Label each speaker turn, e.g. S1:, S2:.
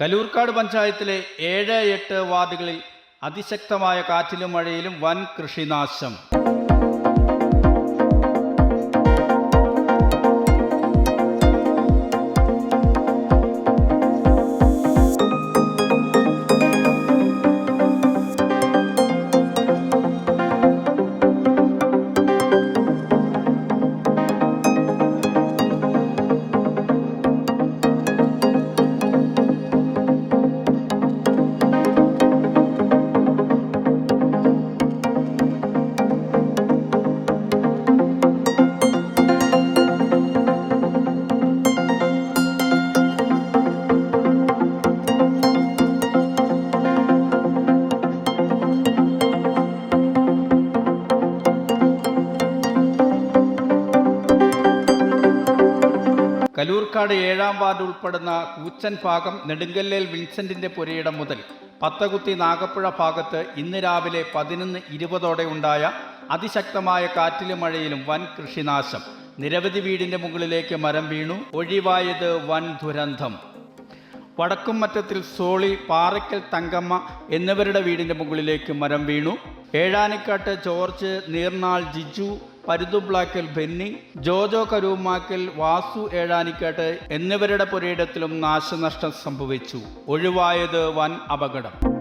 S1: കലൂർക്കാട് പഞ്ചായത്തിലെ ഏഴ് എട്ട് വാർഡുകളിൽ അതിശക്തമായ കാറ്റിലും മഴയിലും വൻ കൃഷിനാശം. കലൂർക്കാട് ഏഴാം വാർഡ് ഉൾപ്പെടുന്ന കൂച്ചൻ ഭാഗം നെടുങ്കല്ലേൽ വിൻസെന്റിന്റെ പുരയിടം മുതൽ പത്തകുത്തി നാഗപ്പുഴ ഭാഗത്ത് ഇന്ന് രാവിലെ പതിനൊന്ന് ഇരുപതോടെ ഉണ്ടായ അതിശക്തമായ കാറ്റിലും മഴയിലും വൻ കൃഷിനാശം. നിരവധി വീടിന്റെ മുകളിലേക്ക് മരം വീണു. ഒഴിവായത് വൻ ദുരന്തം. വടക്കുംമറ്റത്തിൽ സോളി പാറയ്ക്കൽ തങ്കമ്മ എന്നിവരുടെ വീടിന്റെ മുകളിലേക്ക് മരം വീണു. ഏഴാനിക്കാട്ട് ജോർജ് നീർനാൾ ജിജു പരുതുബ്ലാക്കൽ ബെന്നി ജോജോ കരൂമാക്കൽ വാസു ഏഴാനിക്കേട്ട് എന്നിവരുടെ പുരയിടത്തിലും നാശനഷ്ടം സംഭവിച്ചു. ഒഴിവായത് വൻ അപകടം.